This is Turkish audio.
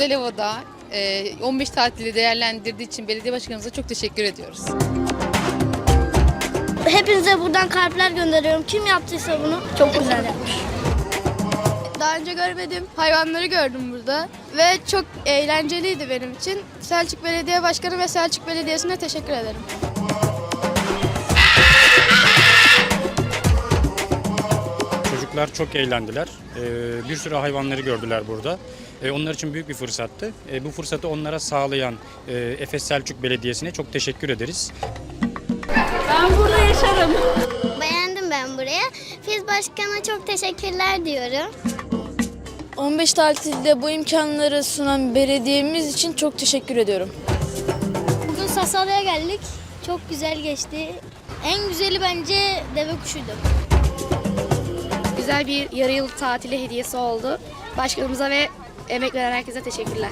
burada e, 15 tatili değerlendirdiği için belediye başkanımıza çok teşekkür ediyoruz. Hepinize buradan kalpler gönderiyorum. Kim yaptıysa bunu çok güzel yapmış. Daha önce görmediğim hayvanları gördüm burada ve çok eğlenceliydi benim için. Selçuk Belediye Başkanı ve Selçuk Belediyesi'ne teşekkür ederim. Çocuklar çok eğlendiler. Ee, bir sürü hayvanları gördüler burada. Ee, onlar için büyük bir fırsattı. Ee, bu fırsatı onlara sağlayan e, Efes Selçuk Belediyesi'ne çok teşekkür ederiz. Beğendim ben buraya. Fiz Başkan'a çok teşekkürler diyorum. 15 tatilde bu imkanları sunan belediyemiz için çok teşekkür ediyorum. Bugün Sasalı'ya geldik. Çok güzel geçti. En güzeli bence deve kuşuydu. Güzel bir yarı yıl tatili hediyesi oldu. Başkanımıza ve emek veren herkese teşekkürler.